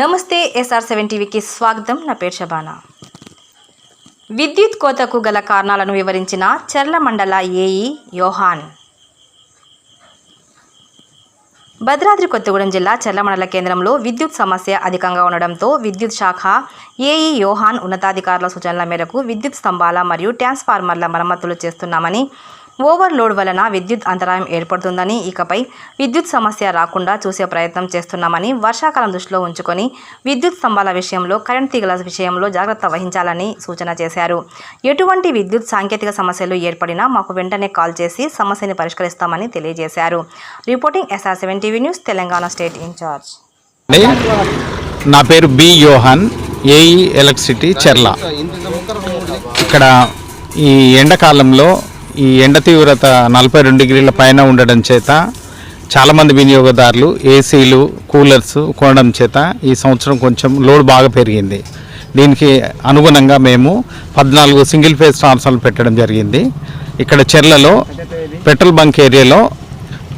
నమస్తే SR seven టీవీకి స్వాగతం. నా పేరు షబానా విద్యుత్ కోతకు గల కారణాలను వివరించిన చర్ల మండల ఏఈ యోహాన్. భద్రాద్రి కొత్తగూడెం జిల్లా చెర్ల మండల కేంద్రంలో విద్యుత్ సమస్య అధికంగా ఉండడంతో విద్యుత్ శాఖ ఏఈ యోహాన్ ఉన్నతాధికారుల సూచనల మేరకు విద్యుత్ స్తంభాల మరియు ట్రాన్స్ఫార్మర్ల మరమ్మతులు చేస్తున్నామని ఓవర్లోడ్ వలన విద్యుత్ అంతరాయం ఏర్పడుతుందని ఇకపై విద్యుత్ సమస్య రాకుండా చూసే ప్రయత్నం చేస్తున్నామని వర్షాకాలం దృష్టిలో ఉంచుకొని విద్యుత్ స్తంభాల విషయంలో కరెంట్ తీగల విషయంలో జాగ్రత్త వహించాలని సూచన చేశారు. ఎటువంటి విద్యుత్ సాంకేతిక సమస్యలు ఏర్పడినా మాకు వెంటనే కాల్ చేసి సమస్యని పరిష్కరిస్తామని తెలియజేశారు. Reporting S R seven TV news Telangana state incharge నా పేరు బి యోహాన్ ఏఈ ఎలక్ట్రిసిటీ చెర్ల. ఇక్కడ ఈ ఎండాకాలంలో ఈ ఎండ తీవ్రత నలభై రెండు డిగ్రీల పైన ఉండడం చేత చాలామంది వినియోగదారులు ఏసీలు కూలర్స్ కొనడం చేత ఈ సంవత్సరం కొంచెం లోడ్ బాగా పెరిగింది. దీనికి అనుగుణంగా మేము పద్నాలుగు సింగిల్ ఫేజ్ ట్రాన్స్ఫార్మర్ పెట్టడం జరిగింది. ఇక్కడ చెర్లలో పెట్రోల్ బంక్ ఏరియాలో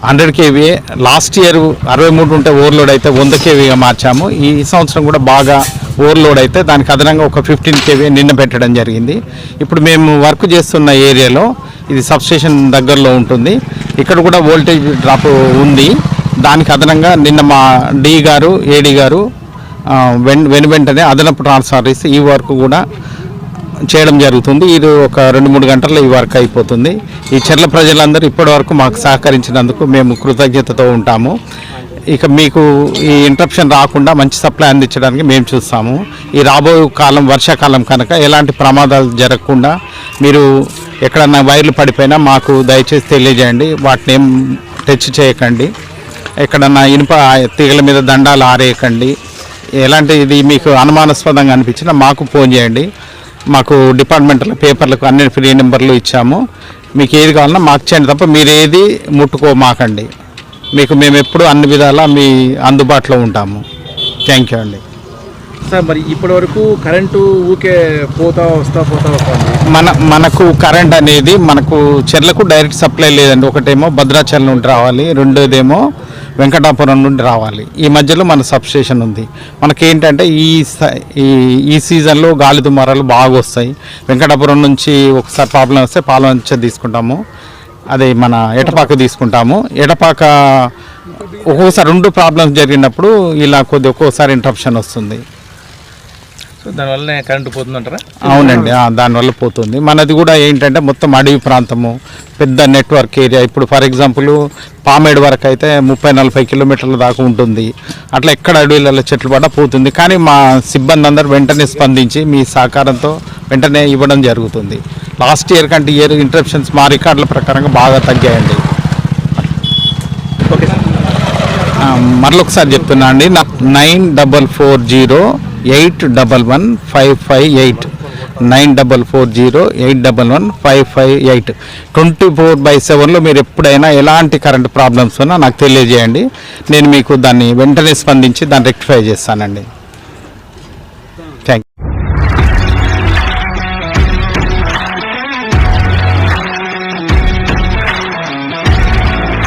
హండ్రెడ్ కేవీ లాస్ట్ ఇయర్ అరవై మూడు ఉంటే ఓవర్లోడ్ అయితే వంద కేవీగా మార్చాము. ఈ సంవత్సరం కూడా బాగా ఓవర్లోడ్ అయితే దానికి అదనంగా ఒక ఫిఫ్టీన్ కేవీ నిన్న పెట్టడం జరిగింది. ఇప్పుడు మేము వర్క్ చేస్తున్న ఏరియాలో ఇది సబ్స్టేషన్ దగ్గరలో ఉంటుంది. ఇక్కడ కూడా వోల్టేజ్ డ్రాప్ ఉంది. దానికి అదనంగా నిన్న మా డి గారు ఏడి గారు వెన్ వెను వెంటనే అదనపు ట్రాన్స్ఫర్ ఈ వర్క్ కూడా చేయడం జరుగుతుంది. ఇది ఒక రెండు మూడు గంటల్లో ఈ వర్క్ అయిపోతుంది. ఈ చెర్ల ప్రజలందరూ ఇప్పటి వరకు మాకు సహకరించినందుకు మేము కృతజ్ఞతతో ఉంటాము. ఇక మీకు ఈ ఇంటరప్షన్ రాకుండా మంచి సప్లై అందించడానికి మేము చూస్తాము. ఈ రాబోయే కాలం వర్షాకాలం కనుక ఎలాంటి ప్రమాదాలు జరగకుండా మీరు ఎక్కడన్నా వైర్లు పడిపోయినా మాకు దయచేసి తెలియజేయండి. వాటిని ఏం టచ్ చేయకండి. ఎక్కడన్నా ఇనుప తీగల మీద దండాలు ఆరేయకండి. ఎలాంటి ఇది మీకు అనుమానాస్పదంగా అనిపించినా మాకు ఫోన్ చేయండి. మాకు డిపార్ట్మెంటల్ పేపర్లకు అన్ని ఫ్రీ నెంబర్లు ఇచ్చాము. మీకు ఏది కావాలన్నా మాకు చేయండి తప్ప మీరు ఏది ముట్టుకో మాకండి. మీకు మేము ఎప్పుడు అన్ని విధాలా మీ అందుబాటులో ఉంటాము. థ్యాంక్ యూ అండి. సార్ మరి ఇప్పటి వరకు కరెంటు ఊకే పోతా వస్తా పోతా వస్తుంది. మన మనకు కరెంట్ అనేది మనకు చెర్లకు డైరెక్ట్ సప్లై లేదండి. ఒకటేమో భద్రాచలం నుండి రావాలి రెండోదేమో వెంకటాపురం నుండి రావాలి. ఈ మధ్యలో మన సబ్స్టేషన్ ఉంది. మనకేంటంటే ఈ స- ఈ ఈ సీజన్లో గాలి దుమారాలు బాగా వస్తాయి. వెంకటాపురం నుంచి ఒకసారి ప్రాబ్లం వస్తే పాలవంచ తీసుకుంటాము. అదే మన ఎటపాక తీసుకుంటాము. ఎటపాక ఒక్కొక్కసారి రెండు ప్రాబ్లమ్స్ జరిగినప్పుడు ఇలా కొద్ది ఒక్కోసారి ఇంటరప్షన్ వస్తుంది. సో దానివల్లనే కరెంటు పోతుందంటారా? అవునండి దానివల్ల పోతుంది. మనది కూడా ఏంటంటే మొత్తం అడవి ప్రాంతము పెద్ద నెట్వర్క్ ఏరియా. ఇప్పుడు ఫర్ ఎగ్జాంపుల్ పామేడు వరకు అయితే ముప్పై నలభై కిలోమీటర్ల దాకా ఉంటుంది. అట్లా ఎక్కడ అడవిలలో చెట్లు పడ పోతుంది. కానీ మా సిబ్బంది అందరూ వెంటనే స్పందించి మీ సహకారంతో వెంటనే ఇవ్వడం జరుగుతుంది. లాస్ట్ ఇయర్ కంటే ఇయర్ ఇంటరప్షన్స్ మా రికార్డుల ప్రకారంగా బాగా తగ్గాయండి. మరొకసారి చెప్తున్నా అండి. నా nine double four zero eight double one five five eight nine double four zero eight double one five five eight twenty four by సెవెన్లో మీరు ఎప్పుడైనా ఎలాంటి కరెంట్ ప్రాబ్లమ్స్ ఉన్నా నాకు తెలియజేయండి. నేను మీకు దాన్ని వెంటనే స్పందించి దాన్ని రెక్టిఫై చేస్తానండి. Thank you